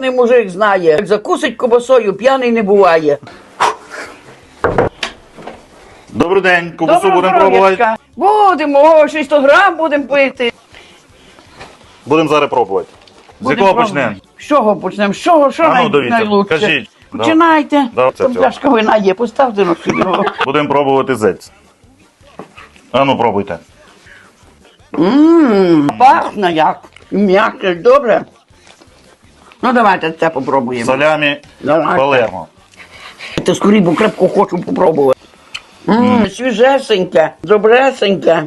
Кожний мужик знає, як закусить кобасою, п'яний не буває. Добрий день, Доброго будемо пробувати. здоров'ячка. Будемо, о, 600 грам будемо пити. Будемо зараз пробувати. З Будемо якого пробувати. почнемо? З чого почнемо? З чого? Що А ну, най... дивіться, найлучше? кажіть. Починайте. Да, це Там цього. пляшка вина є, поставте на сюди. Будемо пробувати зець. А ну пробуйте. Ммм, пахне як. М'яке, добре. Ну, давайте це попробуємо. Салямі Давайте. Палермо. Та скорі, бо крепко хочу попробувати. Ммм, свіжесеньке, добресеньке.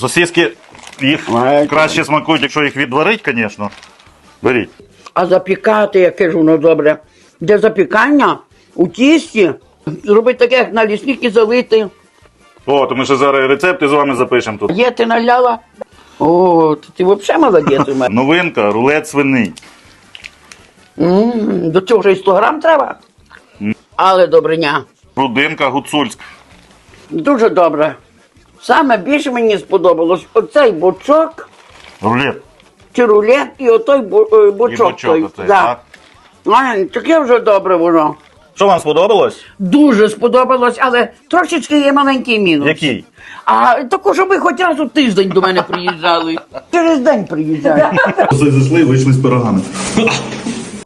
Сосиски їх Ой, краще смакують, якщо їх відварить, звісно. Беріть. А запікати, яке ж воно добре. Де запікання у тісті, зробити таке, як на лісникі залити. О, то ми ще зараз рецепти з вами запишемо тут. Є ти наляла. О, то ти взагалі молодець у мене. Новинка, рулет свиний. М, До цього вже і 100 грам треба. Але добриня. Рудинка гуцульська. Дуже добре. Саме більше мені сподобалось оцей бочок, Рулет. чи рулет, і отой бо- е, бочок. бочок той. оцей, так? Таке вже добре воно. Що вам сподобалось? Дуже сподобалось, але трошечки є маленький мінус. Який? А тако, щоб ви хоч раз у тиждень до мене приїжджали. Через день приїжджають. Зайшли і вийшли з пирогами.